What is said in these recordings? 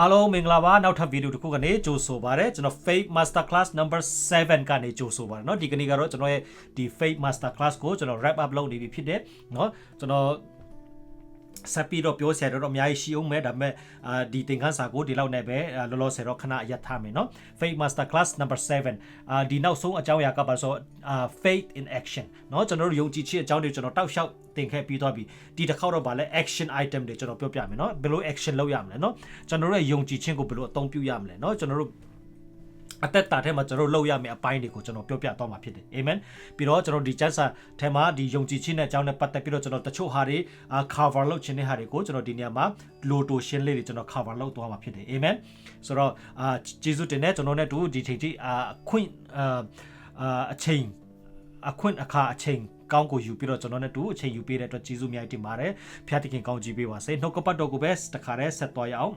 အားလုံးမင်္ဂလာပါနောက်ထပ်ဗီဒီယိုတစ်ခုကနေကြိုဆိုပါရစေကျွန်တော် Faith Master Class number 7ကနေကြိုဆိုပါရစေเนาะဒီကနေ့ကတော့ကျွန်တော်ရဲ့ဒီ Faith Master Class ကိုကျွန်တော် wrap up လုပ်နေပြီဖြစ်တယ်เนาะကျွန်တော် ဆက်ပြီးတော့ပြောဆရာတော်တော့အများကြီးရှိအောင်မဲ့ဒါပေမဲ့အာဒီသင်ခန်းစာကိုဒီလောက်နဲ့ပဲလောလောဆယ်တော့ခဏအရထားမယ်နော် Faith Master Class number 7အာဒီနောက်ဆုံးအကြောင်းအရာကပါဆိုအာ Faith in action နော်ကျွန်တော်တို့ယုံကြည်ခြင်းအကြောင်းတွေကျွန်တော်တောက်လျှောက်သင်ခဲ့ပြီးသွားပြီဒီတစ်ခေါက်တော့ဗာလဲ action item တွေကျွန်တော်ပြောပြမယ်နော်ဘယ်လို action လုပ်ရမလဲနော်ကျွန်တော်တို့ရဲ့ယုံကြည်ခြင်းကိုဘယ်လိုအသုံးပြုရမလဲနော်ကျွန်တော်တို့ အသက်တာထဲမှာကျွန်တော်တို့လုပ်ရမယ့်အပိုင်းတွေကိုကျွန်တော်ပြောပြတော့မှာဖြစ်တယ်အာမင်ပြီးတော့ကျွန်တော်ဒီကျမ်းစာထဲမှာဒီယုံကြည်ခြင်းနဲ့အကြောင်းနဲ့ပတ်သက်ပြီးတော့ကျွန်တော်တချို့ဟာတွေအာ cover လုပ်ခြင်းတဲ့ဟာတွေကိုကျွန်တော်ဒီနေရာမှာ loto ရှင်းလေးတွေကျွန်တော် cover လုပ်သွားမှာဖြစ်တယ်အာမင်ဆိုတော့အာဂျေဇုတင်နဲ့ကျွန်တော်နဲ့တူဒီချိန်ထိအာခွင့်အာအာအချိန်အခွင့်အခါအချိန်ကောင်းကိုယူပြီးတော့ကျွန်တော်နဲ့တူအချိန်ယူပေးတဲ့အတွက်ကျေးဇူးအများကြီးတင်ပါတယ်ဖျားတခင်ကောင်းကြီးပေးပါစေနှုတ်ကပတ်တော်ကိုပဲတခါတည်းဆက်သွားရအောင်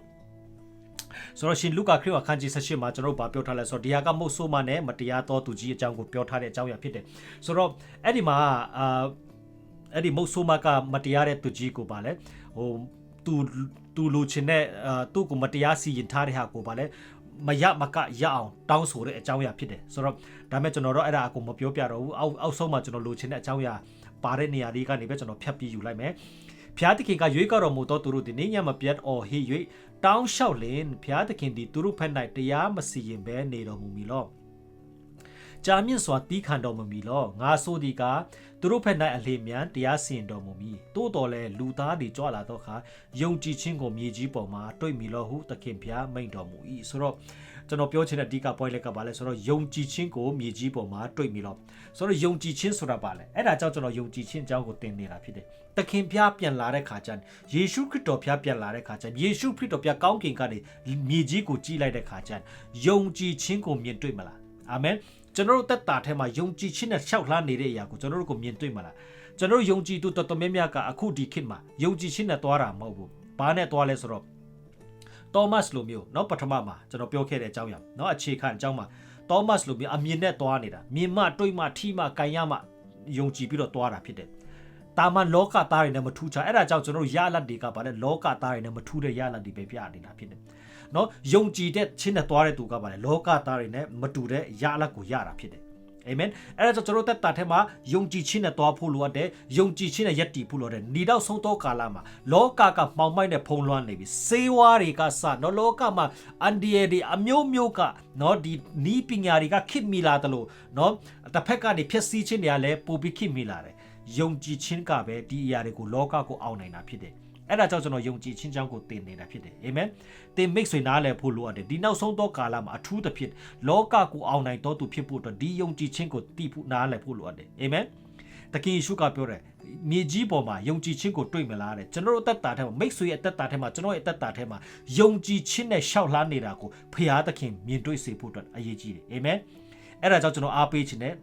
ဆိုတော့ရှင်လုကာခရစ်အခန်းကြီး18မှာကျွန်တော်တို့ဗာပြောထားလဲဆိုတော့ဒီဟာကမုတ်ဆိုးမနဲ့မတရားသောသူကြီးအကြောင်းကိုပြောထားတဲ့အကြောင်းအရာဖြစ်တယ်ဆိုတော့အဲ့ဒီမှာအာအဲ့ဒီမုတ်ဆိုးမကမတရားတဲ့သူကြီးကိုပါလဲဟိုသူသူလူချင်းနဲ့အာသူ့ကိုမတရားစီရင်ထားတဲ့ဟာကိုပါလဲမရမကရအောင်တောင်းဆိုတဲ့အကြောင်းအရာဖြစ်တယ်ဆိုတော့ဒါမဲ့ကျွန်တော်တို့အဲ့ဒါအကုန်မပြောပြတော့ဘူးအောက်အောက်ဆုံးမှာကျွန်တော်လိုချင်တဲ့အကြောင်းအရာပါတဲ့နေရာလေးကနေပဲကျွန်တော်ဖြတ်ပြီးယူလိုက်မယ်ဖျားသခင်ကရွေးကောက်တော်မူသောသူတို့သည်နေညမပြတ်အော်ဟေ၍ တောင်းလျှောက်လင်ဖျားသခင်သည်သူတို့ဖက်၌တရားမစီရင်ဘဲနေတော်မူမီလောကြာမြင့်စွာတီးခံတော်မူမီလောငါဆိုသည်ကသူတို့ဖက်၌အလေမြန်တရားစီရင်တော်မူမီတိုးတော်လဲလူသားသည်ကြွလာသောအခါယုံကြည်ခြင်းကိုမြေကြီးပေါ်မှာတွေ့မီလောဟုသခင်ဖျားမိန့်တော်မူ၏ဆိုတော့ ကျွန်တော်ပြောချင်တဲ့အဓိက point လက်ကပါလဲဆိုတော့ယုံကြည်ခြင်းကိုမြေကြီးပေါ်မှာတွေ့မီလောဆိုတော့ယုံကြည်ခြင်းဆိုတာပါလဲအဲ့ဒါကြောင့်ကျွန်တော်ယုံကြည်ခြင်းအကြောင်းကိုသင်နေတာဖြစ်တယ်သခင်ဖျားပြန်လာတဲ့ခါကျရင်ယေရှုခရစ်တော်ဖျားပြန်လာတဲ့ခါကျရင်ယေရှုခရစ်တော်ဖျားကောင်းကင်ကနေမြေကြီးကိုကြည်လိုက်တဲ့ခါကျရင်ယုံကြည်ခြင်းကိုမြင်တွေ့မလားအာမင်ကျွန်တော်တို့သက်တာထဲမှာယုံကြည်ခြင်းနဲ့ရှောက်လှမ်းနေတဲ့အရာကိုကျွန်တော်တို့ကိုမြင်တွေ့မလားကျွန်တော်တို့ယုံကြည်သူတော်တော်များများကအခုဒီခေတ်မှာယုံကြည်ခြင်းနဲ့သွားတာမဟုတ်ဘူးဘာနဲ့သွားလဲဆိုတော့ သောမတ်လိုမျိုးเนาะပထမမှာကျွန်တော်ပြောခဲ့တဲ့အကြောင်းအရာเนาะအခြေခံအကြောင်းမှာသောမတ်လိုမျိုးအမြင်နဲ့သွားနေတာမြင်မှတွေးမှထိမှကန်ရမှယုံကြည်ပြီးတော့သွားတာဖြစ်တယ်တာမန်လောကသားတွေနဲ့မထူးချအဲ့ဒါကြောင့်ကျွန်တော်တို့ရလတ်တွေကပါလဲလောကသားတွေနဲ့မထူးတဲ့ရလတ်တွေပဲပြနေတာဖြစ်တယ်နော်ယုံကြည်တဲ့ချင်းနဲ့သွားတဲ့သူကပါလဲလောကသားတွေနဲ့မတူတဲ့ရလတ်ကိုရတာဖြစ်တယ် အာမင်အဲ့ဒါကြောင့်ကျွန်တော်တက်တာထဲမှာယုံကြည်ခြင်းနဲ့သွားဖို့လိုအပ်တယ်ယုံကြည်ခြင်းနဲ့ယက်တည်ဖို့လိုတယ်ဤတော့ဆုံးသောကာလမှာလောကကမှောင်မိုက်နဲ့ဖုံးလွှမ်းနေပြီစေဝါတွေကစနော်လောကမှာအန်ဒီယဒီအမျိုးမျိုးကနော်ဒီနီးပညာတွေကခစ်မိလာတယ်လို့နော်တစ်ဖက်ကနေဖြစ်စည်းခြင်းတွေကလည်းပိုပြီးခစ်မိလာတယ်ယုံကြည်ခြင်းကပဲဒီအရာတွေကိုလောကကိုအောင်နိုင်တာဖြစ်တယ် အဲ့ဒါကြောင့်ကျွန်တော်ယုံကြည်ခြင်းကြောင့်ကိုသင်နေတာဖြစ်တယ်အာမင်သင်မိတ်ဆွေနားလည်ဖို့လိုအပ်တယ်ဒီနောက်ဆုံးသောကာလမှာအထူးသဖြင့်လောကကိုအောင်နိုင်တော်သူဖြစ်ဖို့အတွက်ဒီယုံကြည်ခြင်းကိုတည်ဖို့နားလည်ဖို့လိုအပ်တယ်အာမင်တခင်ယေရှုကပြောတယ်မြေကြီးပေါ်မှာယုံကြည်ခြင်းကိုတွေ့မလားတဲ့ကျွန်တော်တို့အသက်တာထဲမှာမိတ်ဆွေရဲ့အသက်တာထဲမှာကျွန်တော်ရဲ့အသက်တာထဲမှာယုံကြည်ခြင်းနဲ့ရှောက်လှမ်းနေတာကိုဖခင်သခင်မြင်တွေ့စေဖို့အတွက်အရေးကြီးတယ်အာမင်အဲ့ဒါကြောင့်ကျွန်တော်အားပေးခြင်းနဲ့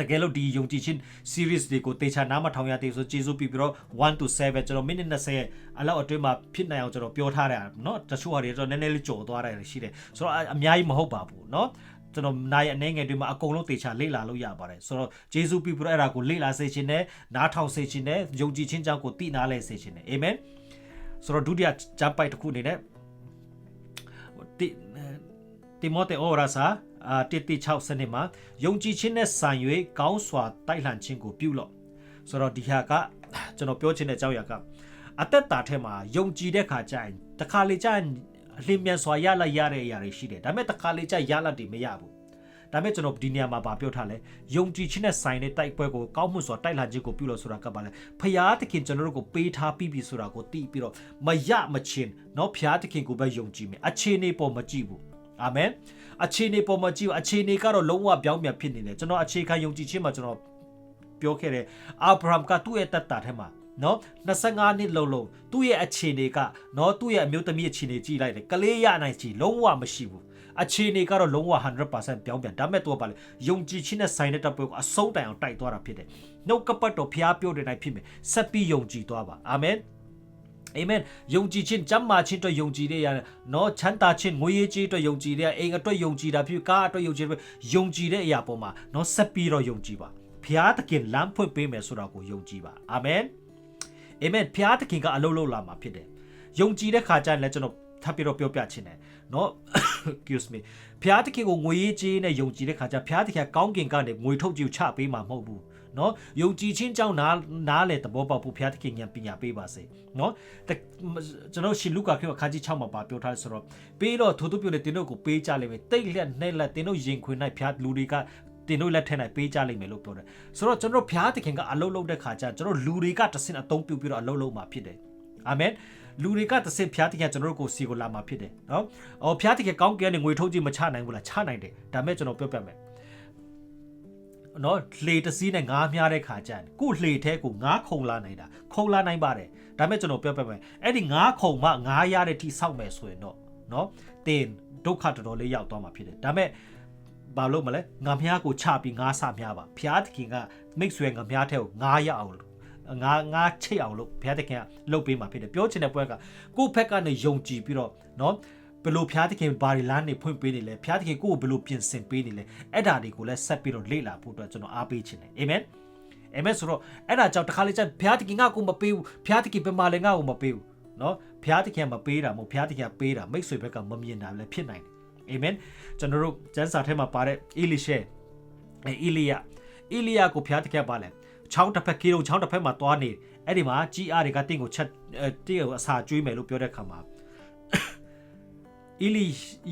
တကယ်လို့ဒီယုံကြည်ခြင်း series တွေကိုတေချာနားမထောင်ရသေးဆိုကျေးဇူးပြုပြီးတော့1 to 7ကျွန်တော် minute 20အလောက်အတွင်းမှာဖြစ်နိုင်အောင်ကျွန်တော်ပြောထားတယ်เนาะတချို့ဟာတွေကျွန်တော်နည်းနည်းလေးကြော်သွားတယ်ရှိတယ်ဆိုတော့အများကြီးမဟုတ်ပါဘူးเนาะကျွန်တော်နိုင်အနေငယ်တွေမှာအကုန်လုံးတေချာလေ့လာလို့ရပါတယ်ဆိုတော့ဂျေဇုပြုပြီးတော့အဲ့ဒါကိုလေ့လာစေခြင်းနဲ့နားထောင်စေခြင်းနဲ့ယုံကြည်ခြင်းကြောင့်ကိုသိနာလဲစေခြင်းနဲ့အာမင်ဆိုတော့ဒုတိယဂျမ်ပိုက်တစ်ခုအနေနဲ့တိတိမောသေဩရာစာ အာတိတိ6စနစ်မှာယုံကြည်ခြင်းနဲ့ဆိုင်၍ကောင်းစွာတိုက်လှန်ခြင်းကိုပြုလို့ဆိုတော့ဒီဟာကကျွန်တော်ပြောချင်တဲ့အကြောင်းအရာကအသက်တာထဲမှာယုံကြည်တဲ့ခါကျရင်တခါလေကျရင်အလင်းမြန်စွာရလိုက်ရတဲ့အရာတွေရှိတယ်ဒါပေမဲ့တခါလေကျရလတ်တွေမရဘူးဒါပေမဲ့ကျွန်တော်ဒီနေရာမှာဗာပြောထားလဲယုံကြည်ခြင်းနဲ့ဆိုင်တဲ့တိုက်ပွဲကိုကောင်းမှုစွာတိုက်လာခြင်းကိုပြုလို့ဆိုတာကပါလဲဖရာသခင်ကျွန်တော်တို့ကိုပေးထားပြီးပြီဆိုတာကိုသိပြီးတော့မရမချင်းเนาะဖရာသခင်ကိုပဲယုံကြည်မယ်အခြေအနေပေါ်မကြည့်ဘူး အာမင်အခြေအနေပေါ်မှာကြည့်အခြေအနေကတော့လုံးဝပြောင်းပြန်ဖြစ်နေတယ်ကျွန်တော်အခြေခံယုံကြည်ခြင်းမှာကျွန်တော်ပြောခဲ့တယ်အာဗြဟံကသူ့ရဲ့တတ်တာထဲမှာနော်25နှစ်လုံးလုံးသူ့ရဲ့အခြေအနေကနော်သူ့ရဲ့အမျိုးသမီးအခြေအနေကြည့်လိုက်တယ်ကလေးရနိုင်ချီလုံးဝမရှိဘူးအခြေအနေကတော့လုံးဝ100%ပြောင်းပြန်ဒါမဲ့တော့ပါလေယုံကြည်ခြင်းနဲ့ဆိုင်တဲ့တပ်ပွဲကိုအဆုံးတိုင်အောင်တိုက်သွားတာဖြစ်တယ်နှုတ်ကပတ်တော်ဖျားပြောတဲ့နိုင်ဖြစ်မယ်ဆက်ပြီးယုံကြည်သွားပါအာမင် အာမင်ယုံကြည်ခြင်းကျမ်းမာခြင်းအတွက်ယုံကြည်တဲ့ရတယ်နော်ချမ်းသာခြင်းငွေရေးခြင်းအတွက်ယုံကြည်တဲ့အိမ်အတွက်ယုံကြည်တာဖြစ်ကားအတွက်ယုံကြည်တဲ့ယုံကြည်တဲ့အရာပေါ်မှာနော်ဆက်ပြီးတော့ယုံကြည်ပါဖျားသခင်လမ်းဖွင့်ပေးမယ်ဆိုတာကိုယုံကြည်ပါအာမင်အာမင်ဖျားသခင်ကအလုပ်လုပ်လာမှာဖြစ်တယ်ယုံကြည်တဲ့ခါကျရင်လည်းကျွန်တော်ထပ်ပြီးတော့ပြောပြချင်တယ်နော် excuse me ဖျားသခင်ကိုငွေရေးကြေးနဲ့ယုံကြည်တဲ့ခါကျဖျားသခင်ကောင်းကင်ကနေငွေထုတ်ကြည့်ချပေးမှာမဟုတ်ဘူး နော်ယုံကြည်ခြင်းကြောင့်နားနားလေသဘောပေါက်ဖို့ဘုရားသခင်ဉာဏ်ပညာပေးပါစေနော်ကျွန်တော်ရှင်လူကာခရစ်အခန်းကြီး6မှာပါပြောထားတယ်ဆိုတော့ပေးတော့ထိုးသူပြုတ်လေတင်းတို့ကိုပေးကြလိမ့်မယ်တိတ်လက်နဲ့လက်တင်းတို့ရင်ခွင်၌ဘုရားလူတွေကတင်တို့လက်ထက်၌ပေးကြလိမ့်မယ်လို့ပြောတယ်ဆိုတော့ကျွန်တော်ဘုရားသခင်ကအလုတ်လုတ်တဲ့ခါကျကျွန်တော်လူတွေကတဆင့်အသုံးပြုပြီးတော့အလုတ်လုတ်မှာဖြစ်တယ်အာမင်လူတွေကတဆင့်ဖျားတင်ရကျွန်တော်တို့ကိုစီကိုလာမှာဖြစ်တယ်နော်။အော်ဖျားတင်ရကောင်းကင်နဲ့ငွေထုတ်ကြည့်မချနိုင်ဘူးလားချနိုင်တယ်။ဒါမဲ့ကျွန်တော်ပြောပြမယ် နော်လေတစည်းနဲ့ငါးများတဲ့ခါကျရင်ကို့လေထဲကိုငါးခုံလာနိုင်တာခုံလာနိုင်ပါတယ်ဒါမဲ့ကျွန်တော်ပြောပြမယ်အဲ့ဒီငါးခုံမှငါးရတဲ့ထိဆောက်မယ်ဆိုရင်တော့နော်တင်ဒုက္ခတော်တော်လေးရောက်သွားမှာဖြစ်တယ်ဒါမဲ့ဘာလို့မလဲငါမ ्या ကိုချပြီးငါးဆမ ्या ပါဘုရားသခင်ကမိတ်ဆွေငါမ ्या ထဲကိုငါးရအောင်လို့ငါငါချိတ်အောင်လို့ဘုရားသခင်ကလှုပ်ပေးမှာဖြစ်တယ်ပြောချင်တဲ့ပွဲကကို့ဘက်ကနေယုံကြည်ပြီးတော့နော် ဘလို့ဘုရားသခင်ဘာတွေလားနေဖွင့်ပေးနေလဲဘုရားသခင်ကိုယ့်ကိုဘလို့ပြင်ဆင်ပေးနေလဲအဲ့ဒါတွေကိုလည်းဆက်ပြီးတော့လေ့လာဖို့အတွက်ကျွန်တော်အားပေးခြင်းတယ်အာမင်အာမင်ဆိုတော့အဲ့ဒါကြောင့်တစ်ခါလေကျဘုရားသခင်ကကိုမပေးဘူးဘုရားသခင်ဘယ်မှာလဲငါ့ကိုမပေးဘူးနော်ဘုရားသခင်ကမပေးတာမဟုတ်ဘုရားသခင်ကပေးတာမိတ်ဆွေဘက်ကမမြင်တာလည်းဖြစ်နိုင်တယ်အာမင်ကျွန်တော်တို့ကျမ်းစာထဲမှာပါတဲ့အီလိရှဲအီလီယာအီလီယာကိုဘုရားသခင်ကပါလဲချောင်းတစ်ဖက်ကီလုံးချောင်းတစ်ဖက်မှာသွားနေအဲ့ဒီမှာကြီးအားတွေကတင့်ကိုချက်တင့်ကိုအစာကျွေးမယ်လို့ပြောတဲ့ခါမှာ အီလီ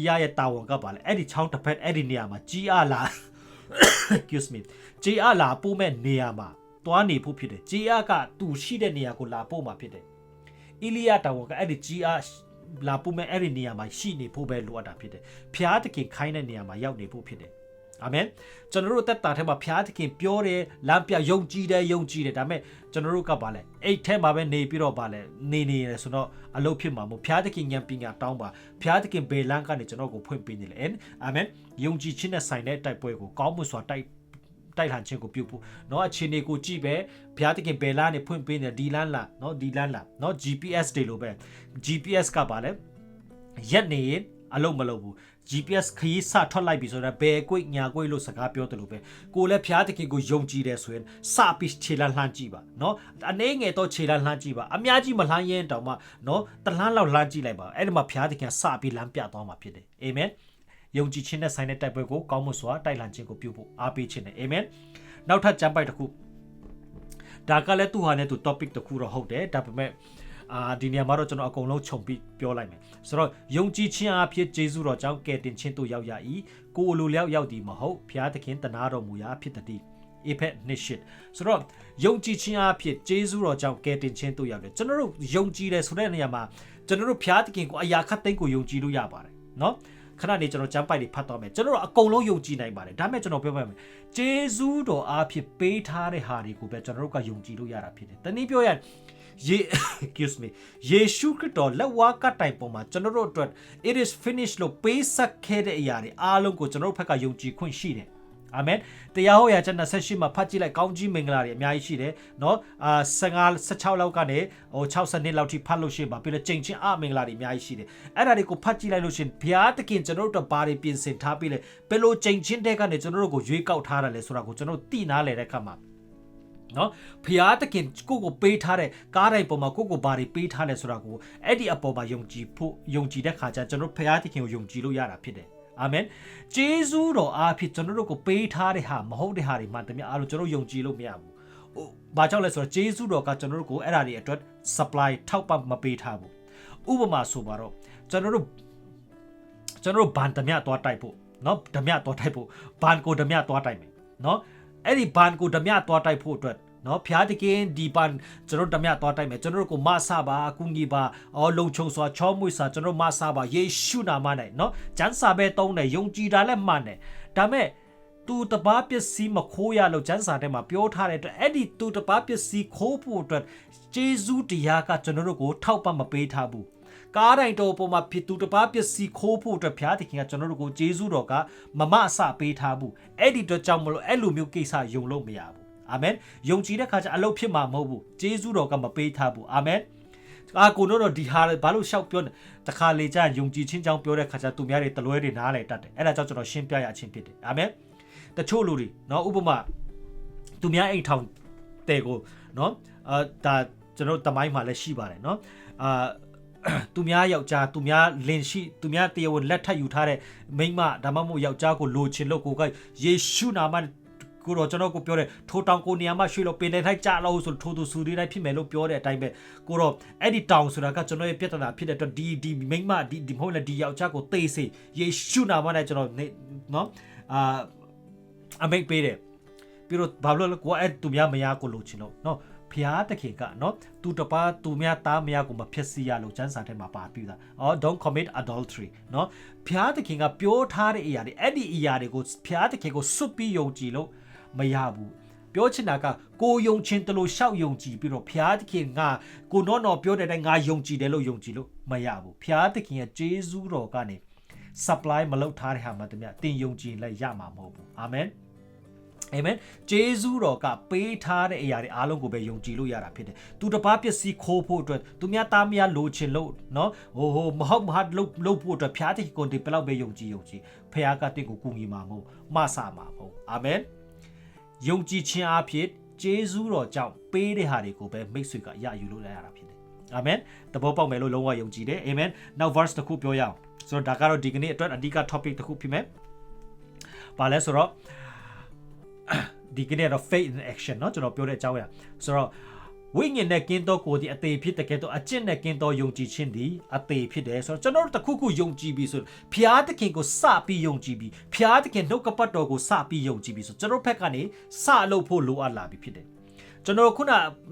ယာရဲ့တာဝန်ကပါလေအဲ့ဒီချောင်းတစ်ဖက်အဲ့ဒီနေရာမှာကြီးအားလာ excuse me ကြီးအားလာပို့မဲ့နေရာမှာသွားနေဖို့ဖြစ်တယ်ကြီးအားကသူရှိတဲ့နေရာကိုလာပို့မှာဖြစ်တယ်အီလီယာတာဝန်ကအဲ့ဒီကြီးအားလာပို့မဲ့အဲ့ဒီနေရာမှာရှိနေဖို့ပဲလိုအပ်တာဖြစ်တယ်ဖျားတခင်ခိုင်းတဲ့နေရာမှာရောက်နေဖို့ဖြစ်တယ် အာမင်ကျွန်တော်တို့တက်တာထဲမှာဖျားသခင်ပြောတယ်လမ်းပြယုံကြည်တယ်ယုံကြည်တယ်ဒါပေမဲ့ကျွန်တော်တို့ကပါလဲအိတ်ထဲမှာပဲနေပြီးတော့ပါလဲနေနေရဆိုတော့အလုပ်ဖြစ်မှာမို့ဖျားသခင်ဉာဏ်ပညာတောင်းပါဖျားသခင်ဘေလန်းကနေကျွန်တော်ကိုဖွင့်ပေးနေလေအာမင်ယုံကြည်ခြင်းနဲ့ဆိုင်တဲ့တိုက်ပွဲကိုကောင်းမှုစွာတိုက်တိုက်လှန်ခြင်းကိုပြုဖို့เนาะအခြေအနေကိုကြည့်ပဲဘုရားသခင်ဘယ်လမ်းနေဖွင့်ပေးနေဒီလမ်းလားเนาะဒီလမ်းလားเนาะ GPS တွေလိုပဲ GPS ကပါလဲရက်နေရင် အလုပ်မလုပ်ဘူး GPS ခရီးစထွက်လိုက်ပြီဆိုတော့ဘယ်ကွိတ်ညာကွိတ်လို့စကားပြောတယ်လို့ပဲကိုလည်းဖျားတခင်ကိုယုံကြည်တယ်ဆိုရင်စပြီးခြေလှမ်းလှမ်းကြည့်ပါနော်အနေငယ်တော့ခြေလှမ်းလှမ်းကြည့်ပါအများကြီးမလှမ်းရင်တောင်မှနော်တလှမ်းလောက်လှမ်းကြည့်လိုက်ပါအဲ့ဒီမှာဖျားတခင်စပြီးလမ်းပြသွားမှာဖြစ်တယ်အာမင်ယုံကြည်ခြင်းနဲ့ဆိုင်တဲ့တိုက်ပွဲကိုကောင်းမွန်စွာတိုက်လှန်ခြင်းကိုပြုဖို့အားပေးခြင်းနဲ့အာမင်နောက်ထပ်ကျမ်းပိုက်တစ်ခုဒါကလည်းသူ့ဟာနဲ့သူ topic တစ်ခုတော့ဟုတ်တယ်ဒါပေမဲ့ အာဒီနေရာမှာတော့ကျွန်တော်အကုန်လုံးခြုံပြီးပြောလိုက်မယ်ဆိုတော့ယုံကြည်ခြင်းအဖြစ်ဂျေဇုတော်ကြောင့်ကယ်တင်ခြင်းတို့ရောက်ရ၏ကိုယ်လိုလျောက်ရောက်သည်မဟုတ်ဖျားသခင်တနာတော်မူရာဖြစ်သည်အေဖက်နစ်ရှစ်ဆိုတော့ယုံကြည်ခြင်းအဖြစ်ဂျေဇုတော်ကြောင့်ကယ်တင်ခြင်းတို့ရောက်တယ်ကျွန်တော်တို့ယုံကြည်တယ်ဆိုတဲ့နေရာမှာကျွန်တော်တို့ဖျားသခင်ကိုအရာခတ်သိမ်းကိုယုံကြည်လို့ရပါတယ်နော်ခဏနေကျွန်တော်ကျမ်းပိုက်တွေဖတ်တော့မယ်ကျွန်တော်တို့အကုန်လုံးယုံကြည်နိုင်ပါတယ်ဒါပေမဲ့ကျွန်တော်ပြောပြမယ်ဂျေဇုတော်အားဖြင့်ပေးထားတဲ့ဟာတွေကိုပဲကျွန်တော်တို့ကယုံကြည်လို့ရတာဖြစ်တယ်တနည်းပြောရရင် ယေ excuse me ယေရှုခရစ်တော်လက်ဝါးကတိုင်ပေါ်မှာကျွန်တော်တို့အတွက် it is finished လို့ပေးဆက်ခဲ့တဲ့အရာတွေအားလုံးကိုကျွန်တော်တို့ဘက်ကယုံကြည်ခွင့်ရှိတယ်အာမင်တရားဟောရာကျမ်း28မှာဖတ်ကြည့်လိုက်ကောင်းကြီးမင်္ဂလာတွေအများကြီးရှိတယ်เนาะအာ15 16လောက်ကနေဟို60နှစ်လောက်ထိဖတ်လို့ရှိပါပြီးတော့ချိန်ချင်းအမင်္ဂလာတွေအများကြီးရှိတယ်အဲ့ဒါတွေကိုဖတ်ကြည့်လိုက်လို့ရှင်ဘုရားသခင်ကျွန်တော်တို့ဘာတွေပြင်ဆင်ထားပြီးလဲဘယ်လိုချိန်ချင်းတဲ့ကနေကျွန်တော်တို့ကိုရွေးကောက်ထားတယ်လဲဆိုတာကိုကျွန်တော်တို့သိနာလဲတဲ့အခါမှာ နော်ဖျားတခင်ကိုကိုပေးထားတဲ့ကားတိုင်းပေါ်မှာကိုကိုဘာတွေပေးထားလဲဆိုတာကိုအဲ့ဒီအပေါ်မှာယုံကြည်ဖို့ယုံကြည်တဲ့ခါကျကျွန်တော်ဖျားတခင်ကိုယုံကြည်လို့ရတာဖြစ်တယ်အာမင်ဂျေဇူးတော်အားဖြင့်ကျွန်တော်တို့ကိုပေးထားတဲ့ဟာမဟုတ်တဲ့ဟာတွေမှတမန်အားလို့ကျွန်တော်ယုံကြည်လို့မရဘူးဟိုဘာကြောင့်လဲဆိုတော့ဂျေဇူးတော်ကကျွန်တော်တို့ကိုအဲ့ဒါတွေအတွက် supply ထောက်ပံ့မပေးထားဘူးဥပမာဆိုပါတော့ကျွန်တော်တို့ကျွန်တော်တို့ဘန်တမသွားတိုက်ဖို့เนาะဓမြသွားတိုက်ဖို့ဘန်ကိုဓမြသွားတိုက်မယ်เนาะ အဲ့ဒီဘန်ကိုဓမြသွားတိုက်ဖို့အတွက်နော်ဖျားတကင်းဒီပန်ကျွန်တော်ဓမြသွားတိုက်မယ်ကျွန်တော်တို့ကိုမဆပါကုငီပါအော်လုံချုံစွာချောမွေ့စွာကျွန်တော်မဆပါယေရှုနာမနဲ့နော်ကျမ်းစာပဲတုံးတယ်ယုံကြည်တာလည်းမှန်တယ်ဒါမဲ့သူတပားပစ္စည်းမခိုးရလို့ကျမ်းစာထဲမှာပြောထားတဲ့အတွက်အဲ့ဒီသူတပားပစ္စည်းခိုးဖို့အတွက်ဂျေဇုတရားကကျွန်တော်တို့ကိုထောက်ပံ့မပေးထားဘူး ကားတိုင်တော်ပေါ်မှာဖြစ်သူတပားပစ္စည်းခိုးဖို့အတွက်ဘုရားသခင်ကကျွန်တော်တို့ကိုဂျေဇုတော်ကမမအစပေးထားဘူးအဲ့ဒီတော့ကြောင့်မလို့အဲ့လိုမျိုးကိစ္စယုံလို့မရဘူးအာမင်ယုံကြည်တဲ့ခါကျအလုပ်ဖြစ်မှာမဟုတ်ဘူးဂျေဇုတော်ကမပေးထားဘူးအာမင်အာကိုတို့တော့ဒီဟာဘာလို့ရှောက်ပြောတခါလေကြာယုံကြည်ခြင်းကြောင့်ပြောတဲ့ခါကျသူများတွေတလွဲတွေနားလေတတ်တယ်အဲ့ဒါကြောင့်ကျွန်တော်ရှင်းပြရခြင်းဖြစ်တယ်အာမင်တချို့လူတွေနော်ဥပမာသူများအိမ်ထောင်တဲ့ကိုနော်အာဒါကျွန်တော်တမိုင်းမှာလည်းရှိပါတယ်နော်အာ သူများယောက်ျားသူများလင်ရှိသူများတရားဝင်လက်ထပ်ယူထားတဲ့မိန်းမဒါမှမဟုတ်ယောက်ျားကိုလိုချင်လို့ကိုကယေရှုနာမကိုတော့ကျွန်တော်ကိုပြောတယ်ထိုတောင်ကိုနေရာမှာရွှေလို့ပင်တဲ့ထိုက်ကြလို့ဆိုထိုသူစူဒီတိုင်းဖြစ်မယ်လို့ပြောတဲ့အတိုင်းပဲကိုတော့အဲ့ဒီတောင်ဆိုတာကကျွန်တော်ရဲ့ပြဿနာဖြစ်တဲ့အတွက်ဒီဒီမိန်းမဒီဒီမဟုတ်လေဒီယောက်ျားကိုသိစေယေရှုနာမနဲ့ကျွန်တော်နော်အာအမိတ်ပေးတယ်ပြီးတော့ဘာလို့လဲကိုအဲ့သူများမယားကိုလိုချင်လို့နော် ဖျားတခင်ကနော်သူတပားသူများသားမယားကိုမဖြစ်စီရလို့စံစာထဲမှာပါပြတာအော် don't commit adultery နော်ဖျားတခင်ကပြောထားတဲ့အရာတွေအဲ့ဒီအရာတွေကိုဖျားတခင်ကိုစွတ်ပြီးယုံကြည်လို့မရဘူးပြောချင်တာကကိုယုံချင်းတလို့ရှောက်ယုံကြည်ပြီးတော့ဖျားသခင်ငါကိုနော်နော်ပြောတဲ့အတိုင်းငါယုံကြည်တယ်လို့ယုံကြည်လို့မရဘူးဖျားသခင်ရဲ့ဂျေဇူးတော်ကနေ supply မလုပ်ထားတဲ့ဟာမှတည်းတင်ယုံကြည်လည်းရမှာမဟုတ်ဘူးအာမင် အာမင်ဂျေဇူးတော်ကပေးထားတဲ့အရာတွေအားလုံးကိုပဲယုံကြည်လို့ရတာဖြစ်တယ်။သူတစ်ပါးပစ္စည်းခိုးဖို့အတွက်သူများသားမယားလိုချင်လို့နော်ဟိုဟိုမဟုတ်မဟုတ်လို့လို့ဖို့အတွက်ဖျားတဲ့ကိုဒီဘလောက်ပဲယုံကြည်ယုံကြည်ဖခင်ကတင့်ကိုကူညီမှာမဟုတ်မဆာမှာမဟုတ်အာမင်။ယုံကြည်ခြင်းအဖြစ်ဂျေဇူးတော်ကြောင့်ပေးတဲ့ဟာတွေကိုပဲမိတ်ဆွေကရယူလို့ရတာဖြစ်တယ်။အာမင်။တဘောပေါက်မယ်လို့လုံးဝယုံကြည်တယ်။အာမင်။ Now verse တစ်ခုပြောရအောင်။ဆိုတော့ဒါကတော့ဒီကနေ့အတွက်အဓိက topic တစ်ခုဖြစ်မယ်။ပါလဲဆိုတော့ ဒီကနေ့တော့ faith in action เนาะကျွန်တော်ပြောတဲ့အကြောင်းအရာဆိုတော့ဝိညာဉ်နဲ့ကင်းသောကိုယ်ဒီအသေးဖြစ်တဲ့ကဲတော့အကျင့်နဲ့ကင်းသောယုံကြည်ခြင်းဒီအသေးဖြစ်တယ်ဆိုတော့ကျွန်တော်တို့တခုခုယုံကြည်ပြီဆိုဖျားသခင်ကိုစပြီးယုံကြည်ပြီဖျားသခင်နှုတ်ကပတ်တော်ကိုစပြီးယုံကြည်ပြီဆိုကျွန်တော်ဘက်ကနေစလုပ်ဖို့လိုအပ်လာပြီဖြစ်တယ် ကျွန်တော်ခုန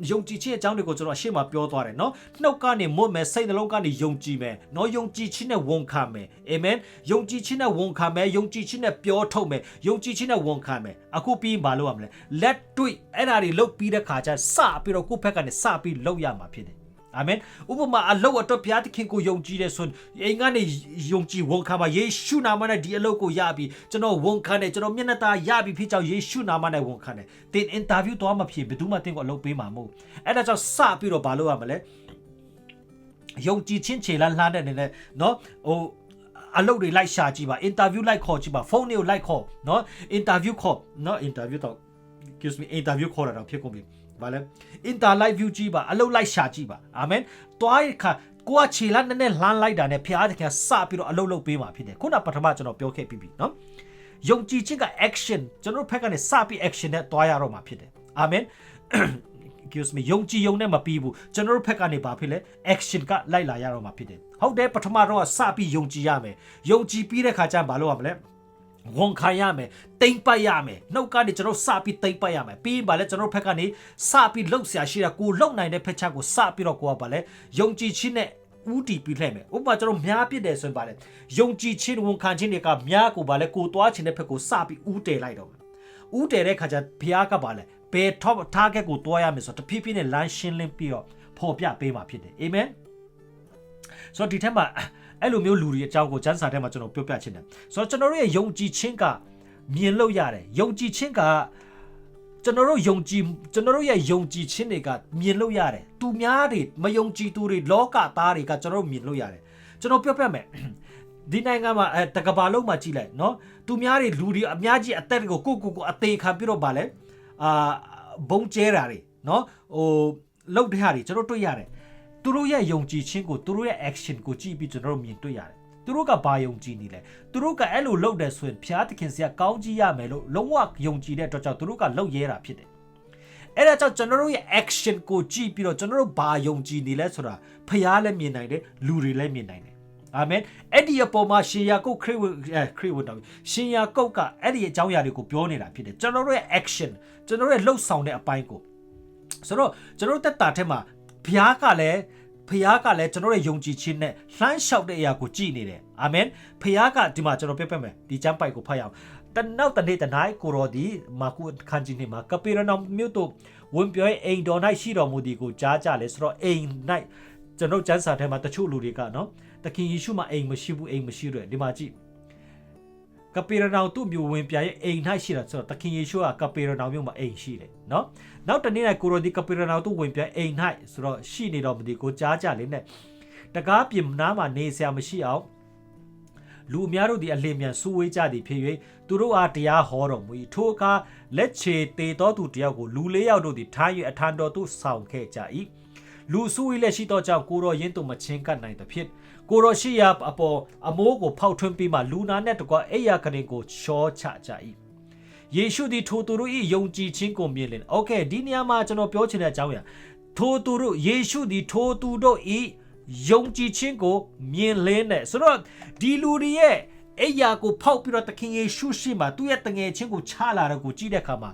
ယုံကြည်ခြင်းအကြောင်းတွေကိုကျွန်တော်ရှေ့မှာပြောသွားတယ်နော်နှုတ်ကနေမွတ်မယ်စိတ်နှလုံးကနေယုံကြည်မယ်နော်ယုံကြည်ခြင်းနဲ့ဝန်ခံမယ်အာမင်ယုံကြည်ခြင်းနဲ့ဝန်ခံမယ်ယုံကြည်ခြင်းနဲ့ပြောထုတ်မယ်ယုံကြည်ခြင်းနဲ့ဝန်ခံမယ်အခုပြီးရင်မလုပ်ရမလဲလက်တွေ့အဲ့ဒါတွေလုပ်ပြီးတဲ့ခါကျစပြီးတော့ကိုယ့်ဘက်ကနေစပြီးလုပ်ရမှာဖြစ်တယ် အာမင်ဥပမာအလုတ်အတွက်ဘုရားသခင်ကိုယုံကြည်တယ်ဆိုရင်အိမ်ကနေယုံကြည်ဝန်ခံပါယေရှုနာမနဲ့ဒီအလုတ်ကိုရပြီကျွန်တော်ဝန်ခံတယ်ကျွန်တော်မျက်နှာသားရပြီဖြစ်ကြောင်းယေရှုနာမနဲ့ဝန်ခံတယ်တင်အင်တာဗျူးသွားမဖြစ်ဘယ်သူမှတင်ကိုအလုတ်ပေးမှာမဟုတ်အဲ့ဒါကြောင့်စပြီးတော့မလုပ်ရမလဲယုံကြည်ခြင်းခြေလန်းလှမ်းတဲ့နေနဲ့เนาะဟိုအလုပ်တွေလိုက်ရှာကြည့်ပါအင်တာဗျူးလိုက်ခေါ်ကြည့်ပါဖုန်းတွေကိုလိုက်ခေါ်เนาะအင်တာဗျူးခေါ်เนาะအင်တာဗျူးတော့ excuse me အင်တာဗျူးခေါ်တာတော့ဖြစ်ကုန်ပြီ ဗာလဲ inter live view ကြည့်ပါအလုတ်လိုက်ရှာကြည့်ပါအာမင်တွားရခါကိုကခြေလားနည်းနည်းလှမ်းလိုက်တာနဲ့ဖျားသခင်စပြီးတော့အလုတ်လုတ်ပေးမှာဖြစ်တယ်ခုနပထမကျွန်တော်ပြောခဲ့ပြီးပြီနော်ယုံကြည်ခြင်းက action ကျွန်တော်ဖက်ကနေစပြီး action နဲ့တွားရတော့မှာဖြစ်တယ်အာမင် excuse me ယုံကြည်ယုံနဲ့မပြီးဘူးကျွန်တော်တို့ဘက်ကနေဘာဖြစ်လဲ action ကလိုက်လာရတော့မှာဖြစ်တယ်ဟုတ်တယ်ပထမတော့ကစပြီးယုံကြည်ရမယ်ယုံကြည်ပြီးတဲ့ခါကျရင်ဘာလုပ်ရမလဲ ဝန်ခံရမယ်တိမ့်ပတ်ရမယ်နှုတ်ကနေကျွန်တော်စပြီးတိမ့်ပတ်ရမယ်ပြီးရင်ဗာလဲကျွန်တော်ဘက်ကနေစပြီးလှုပ်ရှားရှိတာကိုလှုပ်နိုင်တဲ့ဖက်ချက်ကိုစပြီးတော့ကိုကဗာလဲယုံကြည်ခြင်းနဲ့ဦးတည်ပြီးလှည့်မယ်ဥပမာကျွန်တော်များပြစ်တယ်ဆိုရင်ဗာလဲယုံကြည်ခြင်းဝန်ခံခြင်းတွေကများကိုဗာလဲကိုသွားခြင်းတဲ့ဖက်ကိုစပြီးဦးတည်လိုက်တော့ဦးတည်တဲ့ခါကျဘုရားကဗာလဲဘယ် top target ကိုတွားရမယ်ဆိုတော့တဖြည်းဖြည်းနဲ့လမ်းရှင်းလင်းပြီးတော့ဖော်ပြပေးမှာဖြစ်တယ်အာမင်ဆိုတော့ဒီထက်မှာ အဲ့လိုမျိုးလူတွေအကြောင်းကိုကျမ်းစာထဲမှာကျွန်တော်ပြောပြချင်တယ်ဆိုတော့ကျွန်တော်တို့ရဲ့ယုံကြည်ခြင်းကမြင်လို့ရတယ်ယုံကြည်ခြင်းကကျွန်တော်တို့ယုံကြည်ကျွန်တော်တို့ရဲ့ယုံကြည်ခြင်းတွေကမြင်လို့ရတယ်သူများတွေမယုံကြည်သူတွေလောကသားတွေကကျွန်တော်တို့မြင်လို့ရတယ်ကျွန်တော်ပြောပြမယ်ဒီနိုင်ငံမှာအဲတကဘာလုံးမှာကြည့်လိုက်နော်သူများတွေလူတွေအများကြီးအသက်ကိုကိုကိုကိုအသေးခံပြီးတော့ဗာလဲအာဘုံကျဲတာတွေနော်ဟိုလှုပ်တဲ့ဟာတွေကျွန်တော်တွေ့ရတယ် သူတို့ရဲ့ယုံကြည်ခြင်းကိုသူတို့ရဲ့ action ကိုကြည့်ပြီးကျွန်တော်တို့မြင်တွေ့ရတယ်သူတို့ကဘာယုံကြည်နေလဲသူတို့ကအဲ့လိုလုပ်တယ်ဆိုရင်ဖျားသခင်စရာကောင်းကြီးရမယ်လို့လုံးဝယုံကြည်တဲ့အတွက်ကြောင့်သူတို့ကလုပ်ရဲတာဖြစ်တယ်အဲ့ဒါကြောင့်ကျွန်တော်တို့ရဲ့ action ကိုကြည့်ပြီးတော့ကျွန်တော်တို့ဘာယုံကြည်နေလဲဆိုတာဖျားလည်းမြင်နိုင်တယ်လူတွေလည်းမြင်နိုင်တယ်အာမင်အဲ့ဒီအပေါ်မှာရှင်ယာကုတ်ခရစ်ဝင်ခရစ်ဝင်တော်ရှင်ယာကုတ်ကအဲ့ဒီအကြောင်းအရာတွေကိုပြောနေတာဖြစ်တယ်ကျွန်တော်တို့ရဲ့ action ကျွန်တော်တို့ရဲ့လှုပ်ဆောင်တဲ့အပိုင်းကိုဆိုတော့ကျွန်တော်တို့တက်တာထက်မှာ ဘုရားကလည်းဖခင်ကလည်းကျွန်တော်ရဲ့ယုံကြည်ခြင်းနဲ့လှမ်းလျှောက်တဲ့အရာကိုကြည်နေတယ်အာမင်ဖခင်ကဒီမှာကျွန်တော်ပြပြမယ်ဒီကျမ်းပိုက်ကိုဖတ်ရအောင်တနောက်တနေ့တနိုင်ကိုရောဒီမာကုခန်းကြီးနေမှာကပေရနောင်မြို့တို့ဝင်ပြောရဲ့အိမ်တော်၌ရှိတော်မူသည်ကိုကြားကြလဲဆိုတော့အိမ်၌ကျွန်တော်ကျမ်းစာထဲမှာတချို့လူတွေကနော်သခင်ယေရှုမှာအိမ်မရှိဘူးအိမ်မရှိတယ်ဒီမှာကြည့် ကပေရနောင်သူ့မြို့ဝင်ပြရဲ့အိမ်၌ရှိတာဆိုတော့သခင်ယေရှုကကပေရနောင်မြို့မှာအိမ်ရှိတယ်နော်နောက်တနေ့၌ကိုရိုဒီကပေရနောင်သူ့ဝင်ပြအိမ်၌ဆိုတော့ရှိနေတော့မဒီကိုကြားကြလေနဲ့တကားပြင်နားမှာနေဆရာမရှိအောင်လူအများတို့သည်အလင်းမြန်စူးဝေးကြသည်ဖြစ်၍သူတို့အားတရားဟောတော်မူ၏ထိုအခါလက်ချေတေတော်သူတယောက်ကိုလူလေးယောက်တို့သည်ထား၍အထံတော်သို့ဆောင်ခဲ့ကြ၏လူစုဝေးလက်ရှိတော့ကြောင့်ကိုတော်ရင်းသူမချင်းကပ်နိုင်သဖြင့် ကိုရောရှိယာအပေါ်အမိုးကိုဖောက်ထွင်းပြီးမှလူနာနဲ့တကွအိယာခရင်ကိုချောချကြ၏ယေရှုသည်ထိုသူတို့၏ယုံကြည်ခြင်းကိုမြင်လင်။ Okay ဒီနေရာမှာကျွန်တော်ပြောချင်တဲ့အကြောင်းအရာထိုသူတို့ယေရှုသည်ထိုသူတို့၏ယုံကြည်ခြင်းကိုမြင်လင်းတယ်ဆိုတော့ဒီလူတွေရဲ့အိယာကိုဖောက်ပြီးတော့သခင်ယေရှုရှိမှသူ့ရဲ့တငယ်ချင်းကိုချလာတော့ကိုကြည့်တဲ့အခါမှာ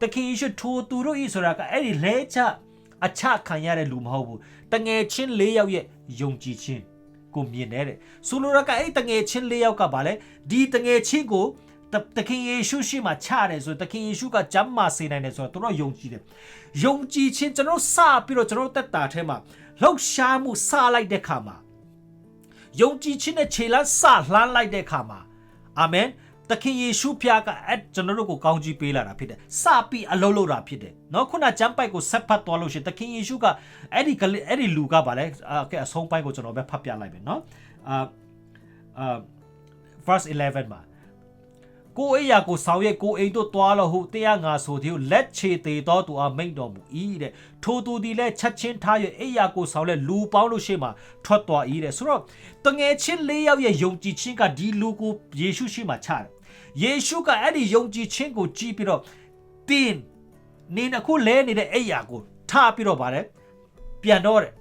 သခင်ယေရှုထိုသူတို့၏ဆိုတာကအဲ့ဒီလဲချအချခံရတဲ့လူမဟုတ်ဘူးတငယ်ချင်း၄ယောက်ရဲ့ယုံကြည်ခြင်း ကိုမြင်နေတဲ့ဆိုလိုတာကအဲ့တငယ်ချင်း၄ယောက်ကဘာလဲဒီတငယ်ချင်းကိုတတခင်ယေရှုရှိမှချတယ်ဆိုတခင်ယေရှုကဂျမ်းမာစေနိုင်တယ်ဆိုတော့တို့ယုံကြည်တယ်ယုံကြည်ခြင်းကျွန်တော်စပြီးတော့ကျွန်တော်တက်တာထဲမှာလှုပ်ရှားမှုစလိုက်တဲ့ခါမှာယုံကြည်ခြင်းနဲ့ခြေလမ်းစလှမ်းလိုက်တဲ့ခါမှာအာမင် သခင်ယေရှုဖျားကအဲကျွန်တော်တို့ကိုကောင်းကြီးပေးလာတာဖြစ်တယ်စပြီးအလုံးလို့တာဖြစ်တယ်နော်ခုနဂျမ်ပိုက်ကိုဆက်ဖတ်သွားလို့ရှင်သခင်ယေရှုကအဲ့ဒီအဲ့ဒီလူကဗာလဲအကဲအဆုံးပိုင်းကိုကျွန်တော်ပဲဖတ်ပြလိုက်မယ်နော်အာအာ verse 11မှာကိုအိယာကိုဆောင်ရွက်ကိုအိမ်တို့သွားလို့ဟုတရားငါဆိုသည်ကိုလက်ခြေသေးသောသူအားမိန့်တော်မူ၏တဲ့ထိုသူသည်လည်းချက်ချင်းထား၍အိယာကိုဆောင်လဲလူပေါင်းလို့ရှိမှထွက်သွား၏တဲ့ဆိုတော့တငယ်ချင်း၄ယောက်ရဲ့ယုံကြည်ခြင်းကဒီလူကိုယေရှုရှိမှချတယ် ယေရှုကအဲ့ဒီယုံကြည်ခြင်းကိုကြည်ပြီးတော့တင်းနေနခုလဲနေတဲ့အိယာကိုထားပြီးတော့ဗါတယ်ပြန်တော့တယ်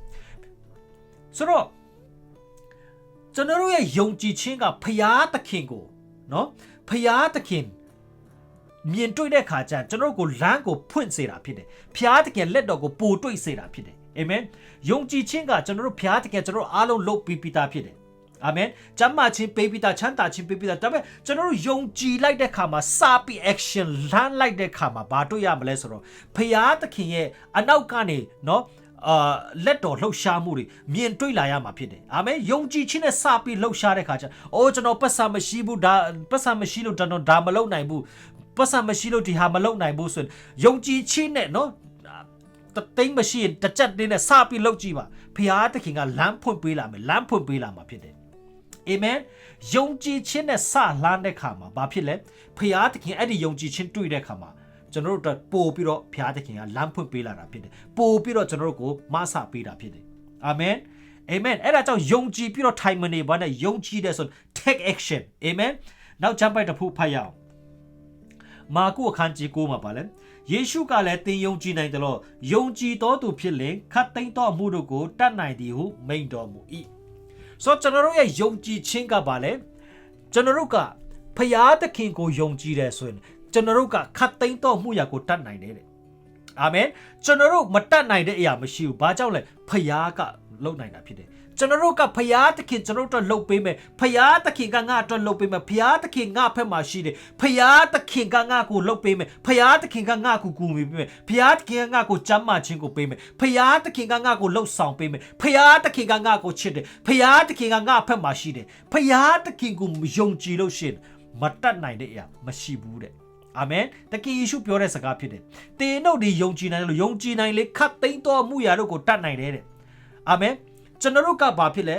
ဆိုတော့ကျွန်တော်တို့ရဲ့ယုံကြည်ခြင်းကဖျားသခင်ကိုနော်ဖျားသခင်မြင်တွေ့တဲ့ခါကျကျွန်တော်တို့ကိုလမ်းကိုဖွင့်စေတာဖြစ်တယ်ဖျားသခင်လက်တော်ကိုပို့တွေ့စေတာဖြစ်တယ်အာမင်ယုံကြည်ခြင်းကကျွန်တော်တို့ဖျားသခင်ကျွန်တော်တို့အားလုံးလုပ်ပြီးပြီးသားဖြစ်တယ် အာမင်။ကျမ်းမာခြင်းပေးပြီးသားချမ်းသာခြင်းပေးပြီးသားဒါပေမဲ့ကျွန်တော်တို့ယုံကြည်လိုက်တဲ့ခါမှာစပြီး action လမ်းလိုက်တဲ့ခါမှာဘာတွေ့ရမလဲဆိုတော့ဖရာသခင်ရဲ့အနောက်ကနေနော်အာလက်တော်လှုပ်ရှားမှုတွေမြင်တွေ့လာရမှာဖြစ်တယ်အာမင်ယုံကြည်ခြင်းနဲ့စပြီးလှုပ်ရှားတဲ့ခါကျအိုးကျွန်တော်ပတ်စာမရှိဘူးဒါပတ်စာမရှိလို့ကျွန်တော်ဒါမလုပ်နိုင်ဘူးပတ်စာမရှိလို့ဒီဟာမလုပ်နိုင်ဘူးဆိုရင်ယုံကြည်ခြင်းနဲ့နော်တသိမ့်မရှိရင်တကြက်တင်းနဲ့စပြီးလှုပ်ကြည့်ပါဖရာသခင်ကလမ်းဖွင့်ပေးလာမယ်လမ်းဖွင့်ပေးလာမှာဖြစ်တယ် အာမင်ယုံကြည်ခြင်းနဲ့စလှမ်းတဲ့ခါမှာဘာဖြစ်လဲဖခင်သခင်အဲ့ဒီယုံကြည်ခြင်းတွေ့တဲ့ခါမှာကျွန်တော်တို့ပို့ပြီးတော့ဘုရားသခင်ကလမ်းဖွင့်ပေးလာတာဖြစ်တယ်ပို့ပြီးတော့ကျွန်တော်တို့ကိုမဆပေးတာဖြစ်တယ်အာမင်အာမင်အဲ့ဒါကြောင့်ယုံကြည်ပြီးတော့ထိုင်မနေပါနဲ့ယုံကြည်တဲ့ဆို take action အာမင်နောက်ဂျမ်ပိုက်တစ်ခုဖတ်ရအောင်မာကုအခန်းကြီး9မှာပါလဲယေရှုကလည်းသင်ယုံကြည်နိုင်တယ်လို့ယုံကြည်တော်သူဖြစ်လင်ခတ်သိမ်းတော်မှုတို့ကိုတတ်နိုင်သည်ဟုမိန့်တော်မူ၏ ဆိုတော့ကျွန်တော်တို့ရဲ့ယုံကြည်ခြင်းကပါလဲကျွန်တော်တို့ကဖရာသခင်ကိုယုံကြည်တယ်ဆိုရင်ကျွန်တော်တို့ကခတ်သိမ်းတော့မှုရာကိုတတ်နိုင်တယ်တဲ့အာမင်ကျွန်တော်တို့မတတ်နိုင်တဲ့အရာမရှိဘူးဘာကြောင့်လဲဖယားကလုပ်နိုင်တာဖြစ်တယ် ကျွန်တော်တို့ကဖယားသခင်ကျွန်တော်တို့လှုပ်ပေးမယ်ဖယားသခင်ကငါအတွက်လှုပ်ပေးမယ်ဖယားသခင်ငါဖက်မှာရှိတယ်ဖယားသခင်ကငါကိုလှုပ်ပေးမယ်ဖယားသခင်ကငါကိုကူညီပေးမယ်ဖယားသခင်ကငါကိုကြမ်းမာခြင်းကိုပေးမယ်ဖယားသခင်ကငါကိုလှုပ်ဆောင်ပေးမယ်ဖယားသခင်ကငါကိုချစ်တယ်ဖယားသခင်ကငါဖက်မှာရှိတယ်ဖယားသခင်ကိုယုံကြည်လို့ရှိရင်မတတ်နိုင်တဲ့အရာမရှိဘူးတဲ့အာမင်တကယ်ယေရှုပြောတဲ့စကားဖြစ်တယ်။တင်တို့ဒီယုံကြည်နိုင်လို့ယုံကြည်နိုင်လေခတ်သိမ်းတော်မှုရာတို့ကိုတတ်နိုင်တယ်တဲ့။အာမင် ကျွန်တော်တို့ကဘာဖြစ်လဲ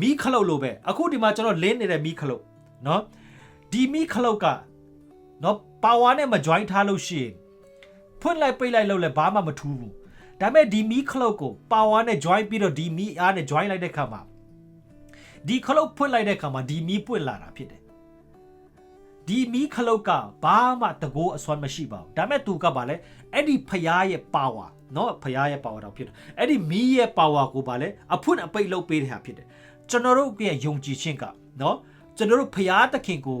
မီးခလုတ်လိုပဲအခုဒီမှာကျွန်တော်လင်းနေတဲ့မီးခလုတ်နော်ဒီမီးခလုတ်ကနော်ပါဝါနဲ့မ join ထားလို့ရှိရင်ဖွင့်လိုက်ပိတ်လိုက်လို့လည်းဘာမှမထူးဘူး။ဒါပေမဲ့ဒီမီးခလုတ်ကိုပါဝါနဲ့ join ပြီးတော့ဒီမီးအားနဲ့ join လိုက်တဲ့ခါမှာဒီခလုတ်ဖွင့်လိုက်တဲ့ခါမှာဒီမီးပွင့်လာတာဖြစ်တယ်ဒီမီးခလုတ်ကဘာမှတကိုးအစွမ်းမရှိပါဘူးဒါပေမဲ့သူကဘာလဲအဲ့ဒီဖရားရဲ့ power နော်ဖရားရဲ့ power တော့ဖြစ်တယ်အဲ့ဒီမီးရဲ့ power ကိုပါလဲအဖွင့်အပိတ်လုပ်ပေးတဲ့ဟာဖြစ်တယ်ကျွန်တော်တို့ရဲ့ယုံကြည်ခြင်းကနော်ကျွန်တော်တို့ဖရားသခင်ကို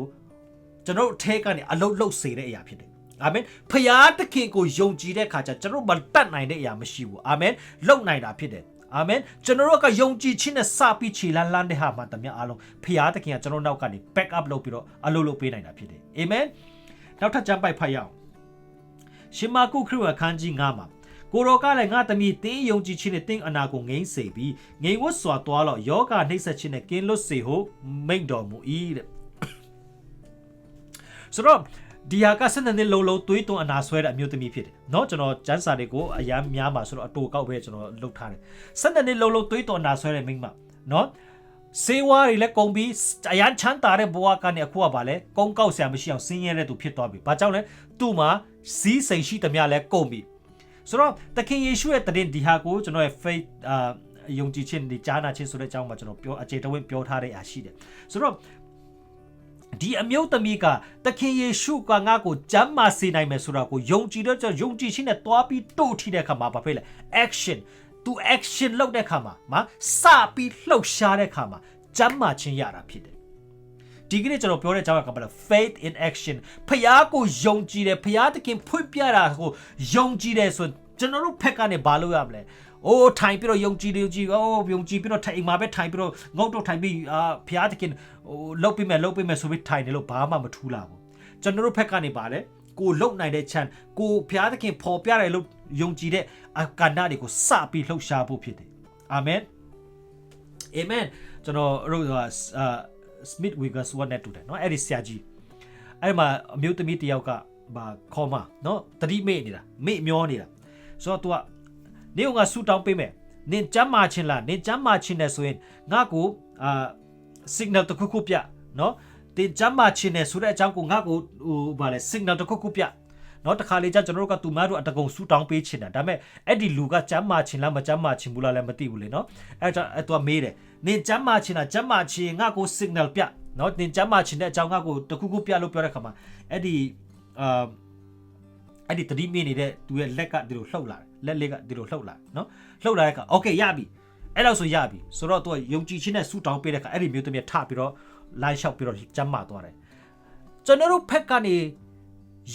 ကျွန်တော်တို့အထဲကနေအလုတ်လုတ်စေတဲ့အရာဖြစ်တယ်အာမင်ဖရာသခင်ကိုယုံကြည်တဲ့အခါကျကျွန်တော်မတတ်နိုင်တဲ့အရာမရှိဘူးအာမင်လုံနိုင်တာဖြစ်တယ်အာမင်ကျွန်တော်တို့ကယုံကြည်ခြင်းနဲ့စပြီးခြေလန်းလန်းတဲ့ဟာမှာတမန်အားလုံးဖရာသခင်ကကျွန်တော်နောက်ကနေ back up လုပ်ပြီးတော့အလုပ်လုပ်ပေးနိုင်တာဖြစ်တယ်အာမင်နောက်ထပ်ကြံပိုက်ဖတ်ရအောင်ရှမာကုခရစ်ဝင်အခန်းကြီး9မှာ ကိုရောကလည်းငါသမီးတင်းယုံကြည်ခြင်းနဲ့တင်းအနာကိုငိမ့်စေပြီးငိမ့်ဝတ်စွာသွားတော့ယောဂနှိမ့်ဆက်ခြင်းနဲ့ကင်းလွတ်စေဟုမိန့်တော်မူ၏တဲ့ဆိုတော့ဒီဟာကဆက်နှစ်လုံးလုံးသွေးသွန်းအနာဆွဲတဲ့အမျိုးသမီးဖြစ်တယ်เนาะကျွန်တော်ကျန်းစာတွေကိုအရန်များမှာဆိုတော့အတူကောက်ပဲကျွန်တော်လုပ်ထားတယ်ဆက်နှစ်လုံးလုံးသွေးသွန်းအနာဆွဲတဲ့မိန်းမเนาะစေဝါတွေလည်းကုန်ပြီးအရန်ချမ်းသာတဲ့ဘဝကနေအခုကဗာလဲကုန်းကောက်ဆရာမရှိအောင်ဆင်းရဲတဲ့သူဖြစ်သွားပြီ။ဘာကြောင့်လဲ။သူ့မှာစီးစိမ်ရှိသမျှလဲကုန်ပြီ။ ဆိုတော့သခင်ယေရှုရဲ့တရင်ဒီဟာကိုကျွန်တော်ရဲ့ faith အာယုံကြည်ခြင်းဒီကြားနာခြင်းဆိုတဲ့အကြောင်းမှာကျွန်တော်ပြောအခြေတဝင်းပြောထားတဲ့အရာရှိတယ်ဆိုတော့ဒီအမျိုးသမီးကသခင်ယေရှုကငါ့ကိုကြမ်းမာစေနိုင်မယ်ဆိုတာကိုယုံကြည်တော့ကျွန်တော်ယုံကြည်ခြင်းနဲ့တွားပြီးတို့ထိတဲ့အခါမှာဘာဖြစ်လဲ action to action လုပ်တဲ့အခါမှာမစပြီးလှုပ်ရှားတဲ့အခါမှာကြမ်းမာခြင်းရတာဖြစ်တယ် ဒီကနေ့ကျွန်တော်ပြောတဲ့အကြောင်းကဘာလဲ faith in action ဖျားကိုယုံကြည်တယ်ဖျားသခင်ဖွင့်ပြတာကိုယုံကြည်တယ်ဆိုရင်ကျွန်တော်တို့ဖက်ကနေဘာလုပ်ရမလဲအိုးထိုင်ပြီးတော့ယုံကြည်တယ်ယုံကြည်အိုးယုံကြည်ပြီးတော့ထိုင်အိမ်မှာပဲထိုင်ပြီးတော့ငုတ်တော့ထိုင်ပြီးအာဖျားသခင်ဟိုလှုပ်ပြီးမယ်လှုပ်ပြီးမယ်ဆိုပြီးထိုင်တယ်လို့ဘာမှမထူးလာဘူးကျွန်တော်တို့ဖက်ကနေပါလဲကိုလုံနိုင်တဲ့ chance ကိုဖျားသခင်ပေါ်ပြတယ်လို့ယုံကြည်တဲ့အကန္နတွေကိုစပြီးလှုပ်ရှားဖို့ဖြစ်တယ်အာမင်အာမင်ကျွန်တော်တို့အာ Smith Wigglesworth နဲ့တူတယ်เนาะအဲ့ဒီဆရာကြီးအဲ့မှာအမျိုးသမီးတစ်ယောက်ကဘာခေါ်မเนาะတတိမေ့နေတာမေ့မျောနေတာဆိုတော့ तू ကနေကငါဆူတောင်းပေးမယ်နင်ကြမ်းမာခြင်းလားနင်ကြမ်းမာခြင်းနဲ့ဆိုရင်ငါကိုအာ signal တစ်ခုခုပြเนาะတင်ကြမ်းမာခြင်းနဲ့ဆိုတဲ့အကြောင်းကိုငါကိုဟိုဗာလဲ signal တစ်ခုခုပြ နော်တခါလေကျကျွန်တော်တို့ကသူမတို့အတကုံဆူတောင်းပေးချင်တာဒါပေမဲ့အဲ့ဒီလူကကျမ်းမာချင်လားမကျမ်းမာချင်ဘူးလားလည်းမသိဘူးလေနော်အဲ့ဒါအဲ့သူကမေးတယ်နင်ကျမ်းမာချင်တာကျမ်းမာချင်ငါ့ကို signal ပြနော်နင်ကျမ်းမာချင်တဲ့အကြောင်းငါ့ကိုတခုခုပြလို့ပြောတဲ့ခါမှာအဲ့ဒီအာအဲ့ဒီတတိမိနေတဲ့သူရဲ့လက်ကဒီလိုလှုပ်လာတယ်လက်လေးကဒီလိုလှုပ်လာနော်လှုပ်လာတဲ့ခါ okay ရပြီအဲ့တော့ဆိုရပြီဆိုတော့သူကယုံကြည်ခြင်းနဲ့ဆူတောင်းပေးတဲ့ခါအဲ့ဒီမျိုးသမီးထပြီးတော့လိုက်လျှောက်ပြီးတော့ကျမ်းမာသွားတယ်ကျွန်တော်တို့ဖက်ကနေ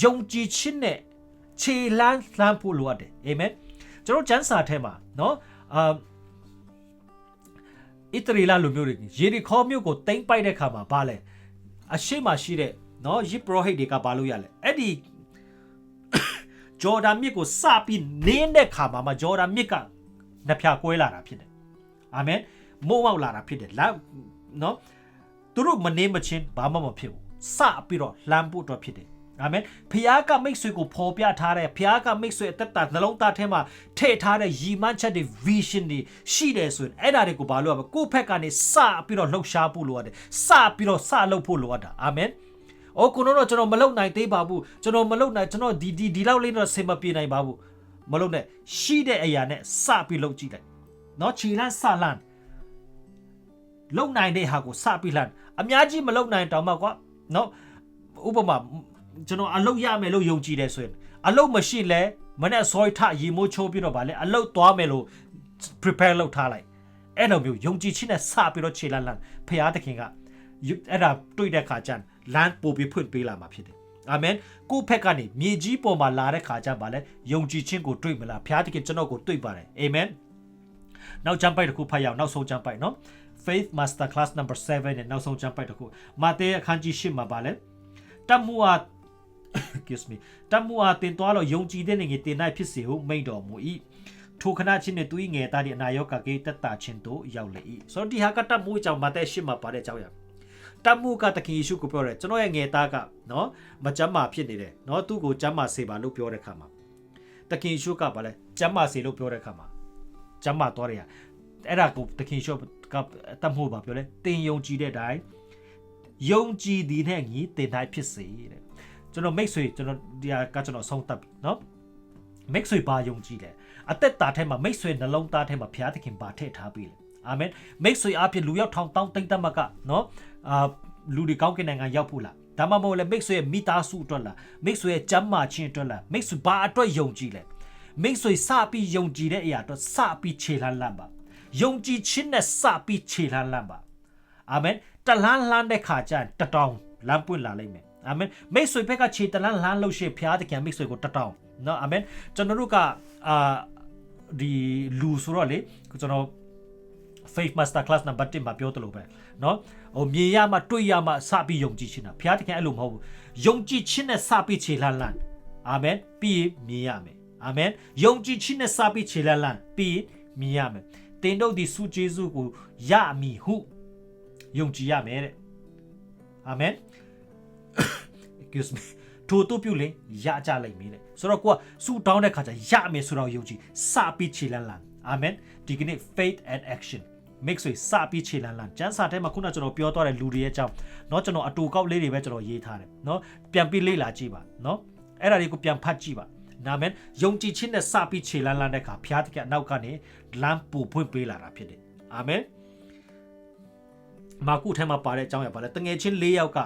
ယုံကြည်ခြင်းနဲ့ခြေလန်းလှမ်းဖို့လိုအပ်တယ်အာမင်ကျွန်တော်ကျမ်းစာထဲမှာเนาะအာဣတရီလာလူမျိုးတွေယေရီခေါမြို့ကိုတိမ့်ပိုက်တဲ့ခါမှာဘာလဲအရှိမရှိတဲ့เนาะယစ်ပရိုဟိတ်တွေကဘာလို့ရလဲအဲ့ဒီဂျော်ဒန်မြစ်ကိုစပြီးနင်းတဲ့ခါမှာမှဂျော်ဒန်မြစ်ကနှစ်ဖြာကွဲလာတာဖြစ်တယ်အာမင်မိုးမောက်လာတာဖြစ်တယ်လာเนาะသူတို့မနေမချင်းဘာမှမဖြစ်ဘူးစပြီးတော့လှမ်းဖို့အတွက်ဖြစ်တယ် အာမင်ဖခင်ကမိတ်ဆွေကိုဖော်ပြထားတဲ့ဖခင်ကမိတ်ဆွေအသက်တာနှလုံးသားထဲမှာထည့်ထားတဲ့ရည်မှန်းချက်တွေ vision တွေရှိတယ်ဆိုရင်အဲ့ဒါတွေကိုဘာလို့ရမလဲကိုယ့်ဘက်ကနေစပြီးတော့လှုပ်ရှားဖို့လိုရတယ်စပြီးတော့စလှုပ်ဖို့လိုရတာအာမင်။အော်ကိုတော့ကျွန်တော်မလုပ်နိုင်သေးပါဘူးကျွန်တော်မလုပ်နိုင်ကျွန်တော်ဒီဒီဒီလောက်လေးတော့ဆင်မပြေနိုင်ပါဘူးမလုပ်နဲ့ရှိတဲ့အရာနဲ့စပြီးလုပ်ကြည့်လိုက်။နော်ခြေလန်းစလန်းလုံနိုင်တဲ့ဟာကိုစပြီးလန်းအများကြီးမလုံနိုင်တောင်မှကွာနော်ဥပမာ ကျွန်တော်အလုပ်ရမယ်လို့ယုံကြည်တယ်ဆိုရင်အလုပ်မရှိလဲမနဲ့ဆော်ထရီမိုးချိုးပြီးတော့ဗာလဲအလုပ်သွားမယ်လို့ prepare လုပ်ထားလိုက်အဲ့လိုမျိုးယုံကြည်ခြင်းနဲ့စပြီးတော့ခြေလန်းလန်းဖရာသခင်ကအဲ့ဒါတွေ့တဲ့ခါကျန်လမ်းပို့ပြီးဖွင့်ပေးလာမှာဖြစ်တယ်အာမင်ကိုယ့်ဖက်ကနေမြေကြီးပေါ်မှာလာတဲ့ခါကျပါလဲယုံကြည်ခြင်းကိုတွေ့မလားဖရာသခင်ကျွန်တော်ကိုတွေ့ပါတယ်အာမင်နောက်ကျမ်းပိုက်တစ်ခုဖတ်ရအောင်နောက်ဆုံးကျမ်းပိုက်နော် Faith Master Class number 7နဲ့နောက်ဆုံးကျမ်းပိုက်တစ်ခုမာသဲအခန်းကြီး10မှာပါလဲတမှုအား excuse me တမှုအားတင်သွားတော့ယုံကြည်တဲ့နေငယ်တင်၌ဖြစ်စေဟုမိန့်တော်မူ၏ထိုခဏချင်းနဲ့သူ၏ငယ်သားဒီအနာရောဂါကေတက်တာချင်းတို့ရောက်လေ၏ဆိုတော့ဒီဟာကတမှုအကြောင်းမာသဲ10မှာပါတဲ့အကြောင်းရတမှုကတခင်ယေရှုကိုပြောတယ်ကျွန်တော်ရဲ့ငယ်သားကနော်မကြမ်းမာဖြစ်နေတယ်နော်သူ့ကိုကြမ်းမာစေပါလို့ပြောတဲ့ခါမှာတခင်ယေရှုကပါလဲကြမ်းမာစေလို့ပြောတဲ့ခါမှာကြမ်းမာသွားတယ်အဲ့ဒါကိုတခင်ယေရှုကတမှုပါပြောလဲတင်ယုံကြည်တဲ့အတိုင်းယုံကြည်သည်နဲ့ညီတင်တိုင်းဖြစ်စေတဲ့ ကျွန်တော်မိတ်ဆွေကျွန်တော်ဒီဟာကကျွန်တော်ဆုံးသက်ပြီနော်မိတ်ဆွေဘာယုံကြည်လဲအသက်တာထဲမှာမိတ်ဆွေနှလုံးသားထဲမှာဘုရားသခင်ဘာထည့်ထားပြီလဲအာမင်မိတ်ဆွေအဖြစ်လူရောက်ထောင်တောင်းတိမ့်တမကနော်အာလူတွေကောင်းကင်နိုင်ငံရောက်ဖို့လားဒါမှမဟုတ်လေမိတ်ဆွေရဲ့မိသားစုအတွက်လားမိတ်ဆွေရဲ့ကျမ်းမာခြင်းအတွက်လားမိတ်ဆွေဘာအတွက်ယုံကြည်လဲမိတ်ဆွေစပြီးယုံကြည်တဲ့အရာအတွက်စပြီးခြေလှမ်းလန့်ပါယုံကြည်ခြင်းနဲ့စပြီးခြေလှမ်းလန့်ပါအာမင်တလန်းလှမ်းတဲ့ခါကျတတောင်းလမ်းပွင့်လာလိမ့်မယ် အာမင်မိတ်ဆွေဘက်ကခြေတလန်းလှမ်းလို့ရှိဖျားတကံမိတ်ဆွေကိုတတောင်းနော်အာမင်ကျွန်တော်တို့ကအာဒီလူဆိုတော့လေကျွန်တော် faith master class number 1မှာပြောသလိုပဲเนาะဟိုမြင်ရမှတွေ့ရမှစပြီးယုံကြည်ခြင်းတာဘုရားသခင်အဲ့လိုမဟုတ်ဘူးယုံကြည်ခြင်းနဲ့စပြီးခြေလှမ်းလှမ်းအာမင်ပြီးမြင်ရမယ်အာမင်ယုံကြည်ခြင်းနဲ့စပြီးခြေလှမ်းလှမ်းပြီးမြင်ရမယ်တင်တို့ဒီစုဂျေဇုကိုရမည်ဟုယုံကြည်ရမယ်တဲ့အာမင် excuse me ထို့တူပြုလေရကြလိမ့်မည်တဲ့ဆိုတော့ကိုကစူတောင်းတဲ့ခါကျရမယ်ဆိုတော့ယုံကြည်စပြီးခြေလှမ်းလှမ်းအာမင်ဒီကနေ့ faith and action mix ဆွေစပြီးခြေလန်းလန်းကျန်းစာထဲမှာခုနကျွန်တော်ပြောသွားတဲ့လူတွေရဲ့အကြောင်းเนาะကျွန်တော်အတူကောက်လေးတွေပဲကျွန်တော်ရေးထားတယ်เนาะပြန်ပြီးလေ့လာကြည့်ပါเนาะအဲ့ဒါတွေကိုပြန်ဖတ်ကြည့်ပါ နာမည်ယုံကြည်ခြင်းနဲ့စပြီးခြေလန်းလန်းတဲ့အခါဘုရားသခင်အနောက်ကနေလမ်းပူဖွင့်ပေးလာတာဖြစ်တယ်အာမင်မာကုထဲမှာပါတဲ့အကြောင်းအရာပါလဲတငယ်ချင်း၄ယောက်က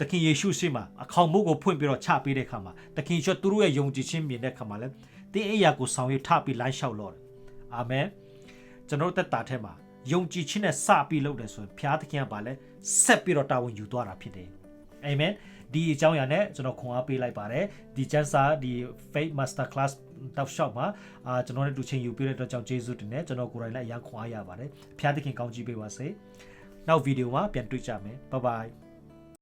တခင်ယေရှုရှိမှအခေါင်မိုးကိုဖွင့်ပြီးတော့ချပေးတဲ့ခါမှာတခင်ရှောသူတို့ရဲ့ယုံကြည်ခြင်းမြင်တဲ့ခါမှာလဲတင်းအိယာကိုဆောင်ရွက်ထပြီးလမ်းလျှောက်လို့တယ်အာမင်ကျွန်တော်တို့တက်တာထဲမှာယုံကြည်ခြင်းနဲ့စပြီးလုပ်တယ်ဆိုရင်ဘုရားသခင်ကပါလဲဆက်ပြီးတော့တာဝန်ယူသွားတာဖြစ်တယ်အာမင်ဒီအကြောင်းအရာနဲ့ကျွန်တော်ခွန်အားပေးလိုက်ပါတယ်ဒီကျန်းစာဒီ Faith Master Class တောက်လျှောက်မှာအာကျွန်တော်တို့တူချင်းယူပေးတဲ့အတွက်ကြောင့်ကျေးဇူးတင်တယ်ကျွန်တော်ကိုယ်တိုင်လည်းအရန်ခွန်အားရပါတယ်ဘုရားသခင်ကောင်းချီးပေးပါစေနောက်ဗီဒီယိုမှာပြန်တွေ့ကြမယ် bye bye